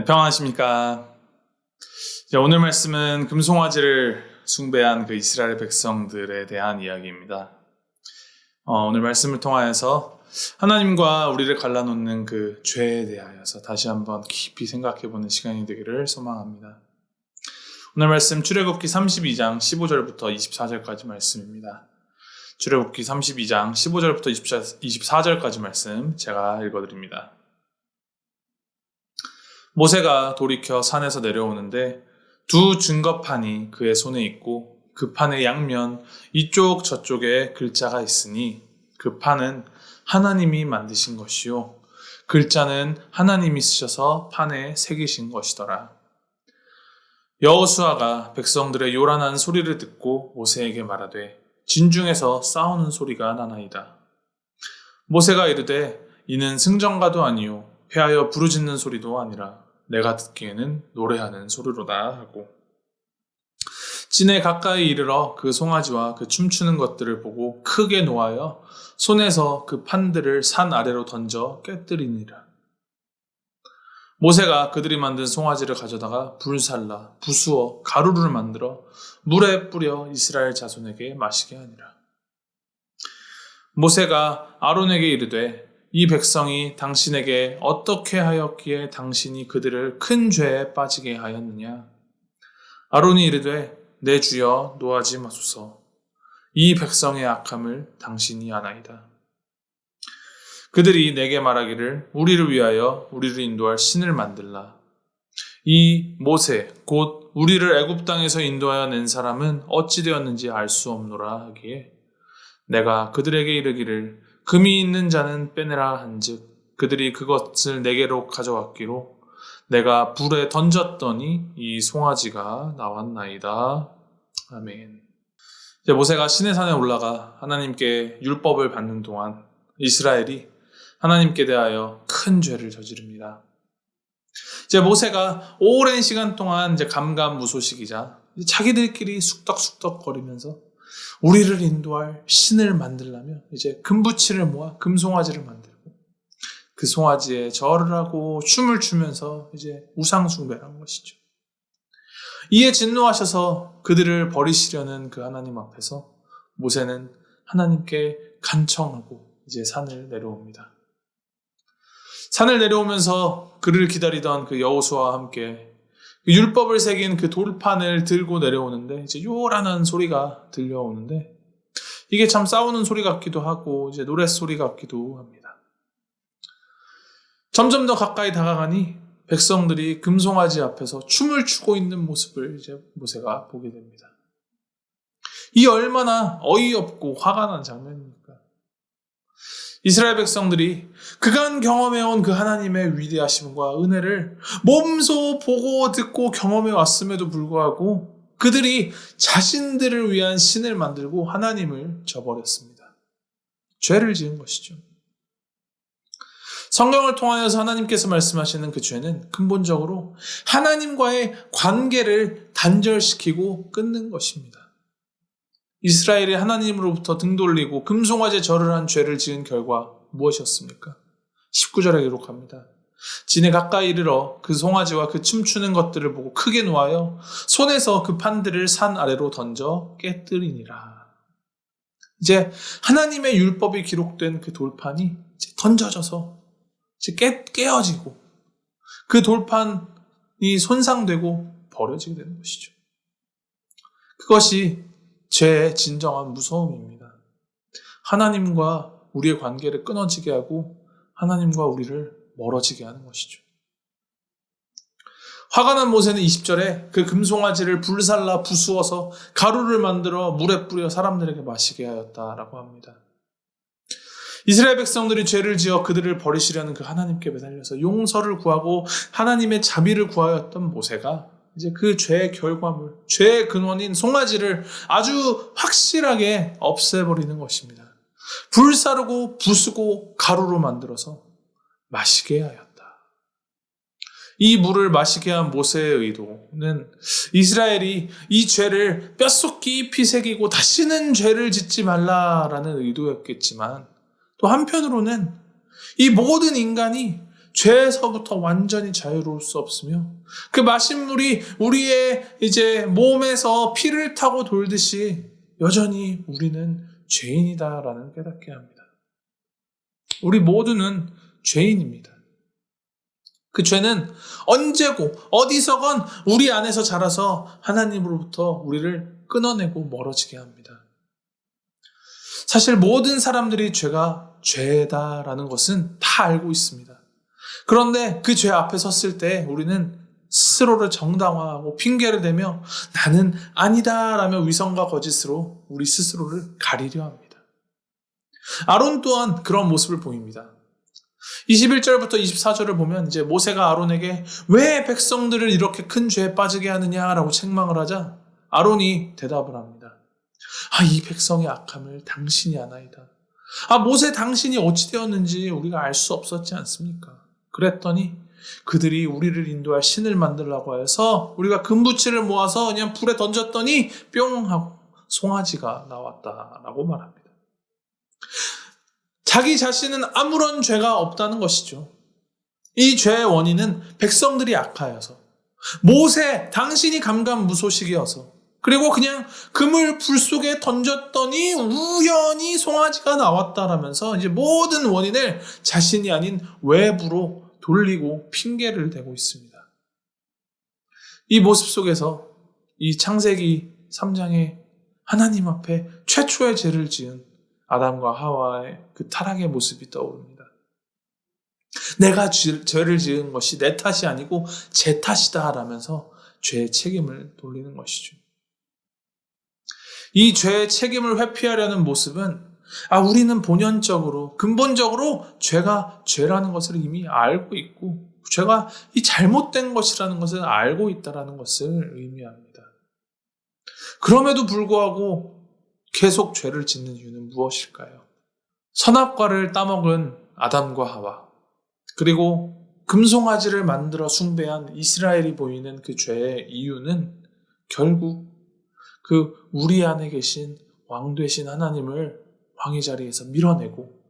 네, 평안하십니까? 오늘 말씀은 금송아지를 숭배한 그 이스라엘 백성들에 대한 이야기입니다. 어, 오늘 말씀을 통하여서 하나님과 우리를 갈라놓는 그 죄에 대하여서 다시 한번 깊이 생각해보는 시간이 되기를 소망합니다. 오늘 말씀 출애굽기 32장 15절부터 24절까지 말씀입니다. 출애굽기 32장 15절부터 24절까지 말씀 제가 읽어드립니다. 모세가 돌이켜 산에서 내려오는데 두 증거판이 그의 손에 있고 그 판의 양면 이쪽 저쪽에 글자가 있으니 그 판은 하나님이 만드신 것이요 글자는 하나님이 쓰셔서 판에 새기신 것이더라. 여호수아가 백성들의 요란한 소리를 듣고 모세에게 말하되 진중에서 싸우는 소리가 나나이다. 모세가 이르되 이는 승전가도 아니요 패하여 부르짖는 소리도 아니라 내가 듣기에는 노래하는 소리로다 하고 진에 가까이 이르러 그 송아지와 그 춤추는 것들을 보고 크게 노하여 손에서 그 판들을 산 아래로 던져 깨뜨리니라. 모세가 그들이 만든 송아지를 가져다가 불살라 부수어 가루를 만들어 물에 뿌려 이스라엘 자손에게 마시게 하니라. 모세가 아론에게 이르되 이 백성이 당신에게 어떻게 하였기에 당신이 그들을 큰 죄에 빠지게 하였느냐? 아론이 이르되 내 주여 노하지 마소서. 이 백성의 악함을 당신이 아나이다. 그들이 내게 말하기를 우리를 위하여 우리를 인도할 신을 만들라. 이 모세 곧 우리를 애굽 땅에서 인도하여 낸 사람은 어찌 되었는지 알 수 없노라 하기에 내가 그들에게 이르기를 금이 있는 자는 빼내라 한즉 그들이 그것을 내게로 가져왔기로 내가 불에 던졌더니 이 송아지가 나왔나이다. 아멘. 이제 모세가 시내산에 올라가 하나님께 율법을 받는 동안 이스라엘이 하나님께 대하여 큰 죄를 저지릅니다. 이제 모세가 오랜 시간 동안 이제 감감무소식이자 자기들끼리 쑥덕쑥덕 거리면서 우리를 인도할 신을 만들려면 이제 금부치를 모아 금송아지를 만들고 그 송아지에 절을 하고 춤을 추면서 이제 우상숭배를 한 것이죠. 이에 진노하셔서 그들을 버리시려는 그 하나님 앞에서 모세는 하나님께 간청하고 이제 산을 내려옵니다. 산을 내려오면서 그를 기다리던 그 여호수아와 함께 그 율법을 새긴 그 돌판을 들고 내려오는데 이제 요란한 소리가 들려오는데 이게 참 싸우는 소리 같기도 하고 이제 노래 소리 같기도 합니다. 점점 더 가까이 다가가니 백성들이 금송아지 앞에서 춤을 추고 있는 모습을 이제 모세가 보게 됩니다. 이 얼마나 어이없고 화가 난 장면입니까? 이스라엘 백성들이 그간 경험해온 그 하나님의 위대하심과 은혜를 몸소 보고 듣고 경험해 왔음에도 불구하고 그들이 자신들을 위한 신을 만들고 하나님을 저버렸습니다. 죄를 지은 것이죠. 성경을 통하여서 하나님께서 말씀하시는 그 죄는 근본적으로 하나님과의 관계를 단절시키고 끊는 것입니다. 이스라엘이 하나님으로부터 등 돌리고 금송아지 절을 한 죄를 지은 결과 무엇이었습니까? 19절에 기록합니다. 진에 가까이 이르러 그 송아지와 그 춤추는 것들을 보고 크게 놓아여 손에서 그 판들을 산 아래로 던져 깨뜨리니라. 이제 하나님의 율법이 기록된 그 돌판이 던져져서 깨, 깨어지고 그 돌판이 손상되고 버려지게 되는 것이죠. 그것이 죄의 진정한 무서움입니다. 하나님과 우리의 관계를 끊어지게 하고 하나님과 우리를 멀어지게 하는 것이죠. 화가 난 모세는 20절에 그 금송아지를 불살라 부수어서 가루를 만들어 물에 뿌려 사람들에게 마시게 하였다라고 합니다. 이스라엘 백성들이 죄를 지어 그들을 버리시려는 그 하나님께 매달려서 용서를 구하고 하나님의 자비를 구하였던 모세가 이제 그 죄의 결과물, 죄의 근원인 송아지를 아주 확실하게 없애버리는 것입니다. 불사르고 부수고 가루로 만들어서 마시게 하였다. 이 물을 마시게 한 모세의 의도는 이스라엘이 이 죄를 뼛속 깊이 새기고 다시는 죄를 짓지 말라라는 의도였겠지만 또 한편으로는 이 모든 인간이 죄에서부터 완전히 자유로울 수 없으며 그 마신 물이 우리의 이제 몸에서 피를 타고 돌듯이 여전히 우리는 죄인이다라는 깨닫게 합니다. 우리 모두는 죄인입니다. 그 죄는 언제고 어디서건 우리 안에서 자라서 하나님으로부터 우리를 끊어내고 멀어지게 합니다. 사실 모든 사람들이 죄가 죄다라는 것은 다 알고 있습니다. 그런데 그 죄 앞에 섰을 때 우리는 스스로를 정당화하고 핑계를 대며 나는 아니다 라며 위선과 거짓으로 우리 스스로를 가리려 합니다. 아론 또한 그런 모습을 보입니다. 21절부터 24절을 보면 이제 모세가 아론에게 왜 백성들을 이렇게 큰 죄에 빠지게 하느냐라고 책망을 하자 아론이 대답을 합니다. 아, 이 백성의 악함을 당신이 아나이다. 아, 모세 당신이 어찌 되었는지 우리가 알 수 없었지 않습니까? 그랬더니 그들이 우리를 인도할 신을 만들라고 해서 우리가 금부치를 모아서 그냥 불에 던졌더니 뿅 하고 송아지가 나왔다라고 말합니다. 자기 자신은 아무런 죄가 없다는 것이죠. 이 죄의 원인은 백성들이 악하여서 모세 당신이 감감무소식이어서 그리고 그냥 금을 불 속에 던졌더니 우연히 송아지가 나왔다라면서 이제 모든 원인을 자신이 아닌 외부로 돌리고 핑계를 대고 있습니다. 이 모습 속에서 이 창세기 3장에 하나님 앞에 최초의 죄를 지은 아담과 하와의 그 타락의 모습이 떠오릅니다. 내가 죄- 죄를 지은 것이 내 탓이 아니고 제 탓이다 라면서 죄의 책임을 돌리는 것이죠. 이 죄의 책임을 회피하려는 모습은 아 우리는 본연적으로 근본적으로 죄가 죄라는 것을 이미 알고 있고 죄가 이 잘못된 것이라는 것을 알고 있다라는 것을 의미합니다. 그럼에도 불구하고 계속 죄를 짓는 이유는 무엇일까요? 선악과를 따먹은 아담과 하와 그리고 금송아지를 만들어 숭배한 이스라엘이 보이는 그 죄의 이유는 결국 그 우리 안에 계신 왕 되신 하나님을 왕의 자리에서 밀어내고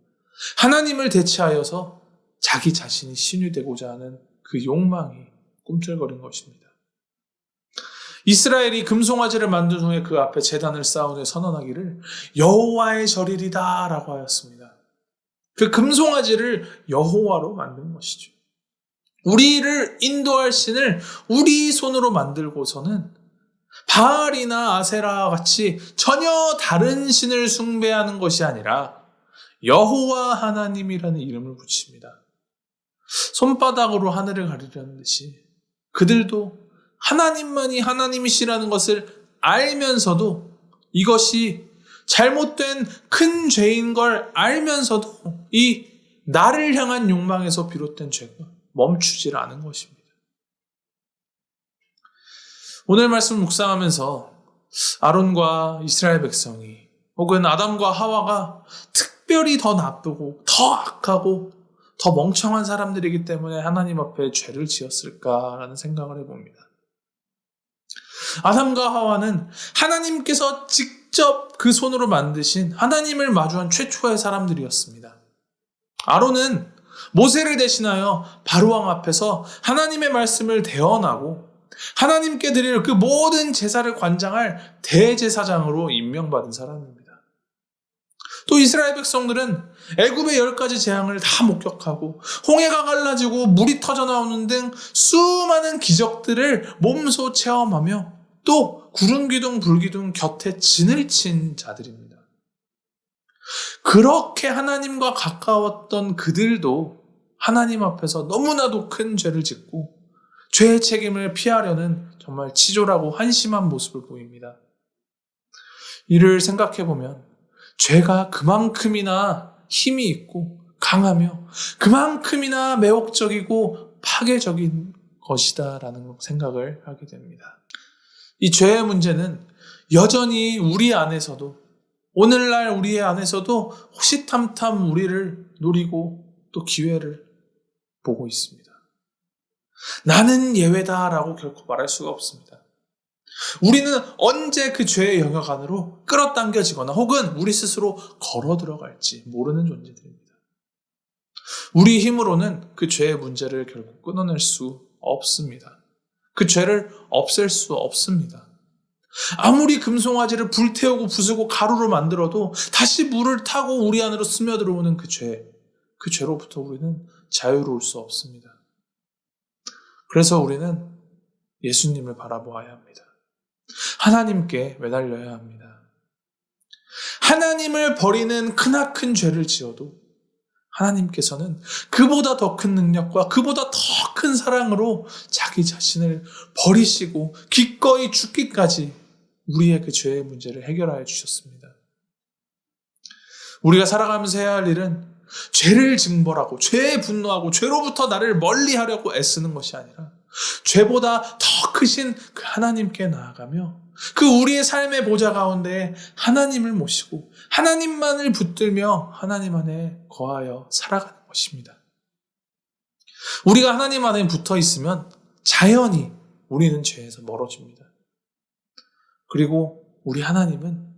하나님을 대체하여서 자기 자신이 신이 되고자 하는 그 욕망이 꿈틀거린 것입니다. 이스라엘이 금송아지를 만든 후에 그 앞에 재단을 쌓으며 선언하기를 여호와의 절일이다라고 하였습니다. 그 금송아지를 여호와로 만든 것이죠. 우리를 인도할 신을 우리 손으로 만들고서는 바알이나 아세라 같이 전혀 다른 신을 숭배하는 것이 아니라 여호와 하나님이라는 이름을 붙입니다. 손바닥으로 하늘을 가리려는 듯이 그들도 하나님만이 하나님이시라는 것을 알면서도 이것이 잘못된 큰 죄인 걸 알면서도 이 나를 향한 욕망에서 비롯된 죄가 멈추질 않은 것입니다. 오늘 말씀 묵상하면서 아론과 이스라엘 백성이 혹은 아담과 하와가 특별히 더 나쁘고 더 악하고 더 멍청한 사람들이기 때문에 하나님 앞에 죄를 지었을까라는 생각을 해봅니다. 아담과 하와는 하나님께서 직접 그 손으로 만드신 하나님을 마주한 최초의 사람들이었습니다. 아론은 모세를 대신하여 바로왕 앞에서 하나님의 말씀을 대언하고 하나님께 드릴 그 모든 제사를 관장할 대제사장으로 임명받은 사람입니다. 또 이스라엘 백성들은 애굽의 열 가지 재앙을 다 목격하고 홍해가 갈라지고 물이 터져 나오는 등 수많은 기적들을 몸소 체험하며 또 구름 기둥 불 기둥 곁에 진을 친 자들입니다. 그렇게 하나님과 가까웠던 그들도 하나님 앞에서 너무나도 큰 죄를 짓고 죄의 책임을 피하려는 정말 치졸하고 한심한 모습을 보입니다. 이를 생각해 보면 죄가 그만큼이나 힘이 있고 강하며 그만큼이나 매혹적이고 파괴적인 것이다라는 생각을 하게 됩니다. 이 죄의 문제는 여전히 우리 안에서도 오늘날 우리 안에서도 호시탐탐 우리를 노리고 또 기회를 보고 있습니다. 나는 예외다라고 결코 말할 수가 없습니다. 우리는 언제 그 죄의 영역 안으로 끌어당겨지거나 혹은 우리 스스로 걸어 들어갈지 모르는 존재들입니다. 우리 힘으로는 그 죄의 문제를 결국 끊어낼 수 없습니다. 그 죄를 없앨 수 없습니다. 아무리 금송아지를 불태우고 부수고 가루로 만들어도 다시 물을 타고 우리 안으로 스며들어오는 그 죄, 그 죄로부터 우리는 자유로울 수 없습니다. 그래서 우리는 예수님을 바라보아야 합니다. 하나님께 매달려야 합니다. 하나님을 버리는 크나큰 죄를 지어도 하나님께서는 그보다 더 큰 능력과 그보다 더 큰 사랑으로 자기 자신을 버리시고 기꺼이 죽기까지 우리의 그 죄의 문제를 해결하여 주셨습니다. 우리가 살아가면서 해야 할 일은 죄를 징벌하고 죄에 분노하고 죄로부터 나를 멀리 하려고 애쓰는 것이 아니라 죄보다 더 크신 그 하나님께 나아가며 그 우리의 삶의 보좌 가운데 하나님을 모시고 하나님만을 붙들며 하나님 안에 거하여 살아가는 것입니다. 우리가 하나님 안에 붙어 있으면 자연히 우리는 죄에서 멀어집니다. 그리고 우리 하나님은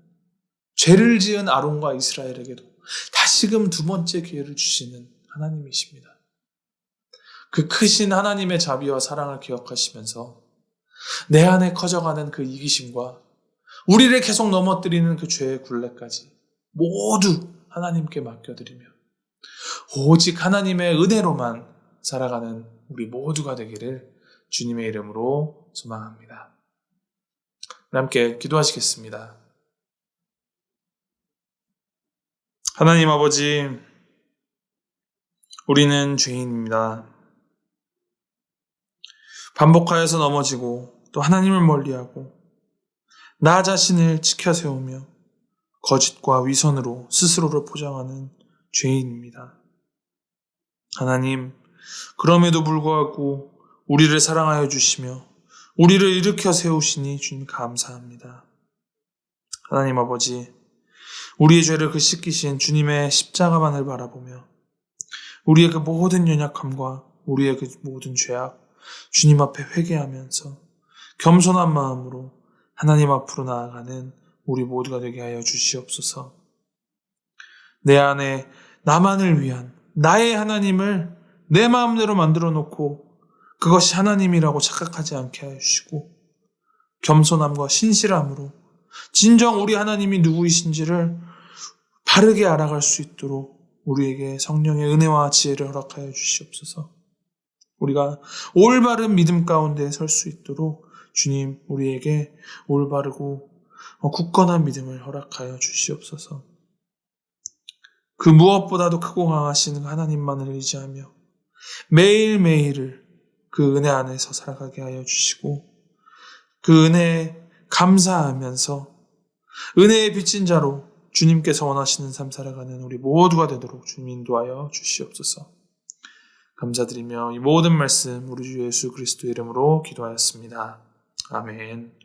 죄를 지은 아론과 이스라엘에게도 다시금 두 번째 기회를 주시는 하나님이십니다. 그 크신 하나님의 자비와 사랑을 기억하시면서 내 안에 커져가는 그 이기심과 우리를 계속 넘어뜨리는 그 죄의 굴레까지 모두 하나님께 맡겨드리며 오직 하나님의 은혜로만 살아가는 우리 모두가 되기를 주님의 이름으로 소망합니다. 함께 기도하시겠습니다. 하나님 아버지, 우리는 죄인입니다. 반복하여서 넘어지고 또 하나님을 멀리하고 나 자신을 지켜 세우며 거짓과 위선으로 스스로를 포장하는 죄인입니다. 하나님, 그럼에도 불구하고 우리를 사랑하여 주시며 우리를 일으켜 세우시니 주님 감사합니다. 하나님 아버지, 우리의 죄를 그 씻기신 주님의 십자가만을 바라보며 우리의 그 모든 연약함과 우리의 그 모든 죄악 주님 앞에 회개하면서 겸손한 마음으로 하나님 앞으로 나아가는 우리 모두가 되게 하여 주시옵소서. 내 안에 나만을 위한 나의 하나님을 내 마음대로 만들어 놓고 그것이 하나님이라고 착각하지 않게 하여 주시고 겸손함과 신실함으로 진정 우리 하나님이 누구이신지를 바르게 알아갈 수 있도록 우리에게 성령의 은혜와 지혜를 허락하여 주시옵소서. 우리가 올바른 믿음 가운데 설 수 있도록 주님 우리에게 올바르고 굳건한 믿음을 허락하여 주시옵소서. 그 무엇보다도 크고 강하신 하나님만을 의지하며 매일매일을 그 은혜 안에서 살아가게 하여 주시고 그 은혜에 감사하면서 은혜의 빚진 자로 주님께서 원하시는 삶 살아가는 우리 모두가 되도록 주님 인도하여 주시옵소서. 감사드리며 이 모든 말씀 우리 주 예수 그리스도 이름으로 기도하였습니다. 아멘.